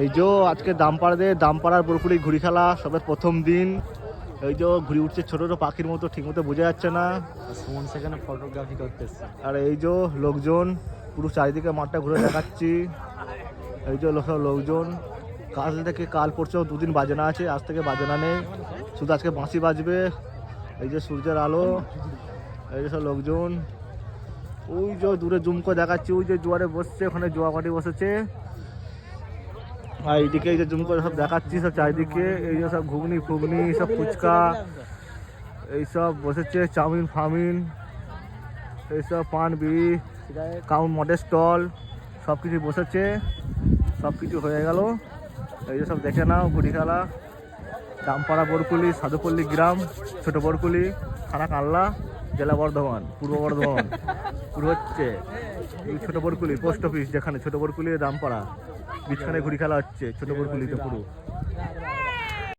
এই যে আজকে দামপাড়াতে দামপাড়ার বরপুরি ঘুড়ি খেলা সবে প্রথম দিন। এই যে ঘুড়ি উঠছে ছোট ছোট পাখির মতো ঠিক মতো বোঝা যাচ্ছে না। সুমন সেখানে ফটোগ্রাফি করতেছে। আর এই যে লোকজন পুরো চারিদিকে মাঠটা ঘুরে দেখাচ্ছি। এই যে লোক লোকজন কাল থেকে কাল পরশু দুদিন বাজনা আছে আজ থেকে বাজনা নেই। শুধু আজকে বাঁশি বাজবে এই যে সূর্যের আলো এই যে সব লোকজন। ওই যে দূরে জুম করে দেখাচ্ছি ওই যে জোয়ারে বসছে ওখানে জোয়া কাটি বসেছে। আর এইদিকে এই যে জুম করে সব দেখাচ্ছি, সব চারিদিকে, এই যে সব ঘুগনি ফুগনি, সব ফুচকা এইসব বসেছে, চাউমিন, ফাউমিন এইসব পান বিড়ি, কাউন মডেল স্টল, সব কিছু বসেছে, সব কিছু হয়ে গেল। এই যে সব দেখে নাও, ঘুড়ি খেলা দামপাড়া বরকুলি, সাধুপল্লী গ্রাম, ছোট বরকুলি থানা কাল্লা জেলা বর্ধমান, পূর্ব বর্ধমান পুরো হচ্ছে। ছোট বরকুলি পোস্ট অফিস যেখানে ছোট বরকুলি দামপাড়া বিছখানে ঘুরি খেলা হচ্ছে ছোট বরকুলিতে পুরো।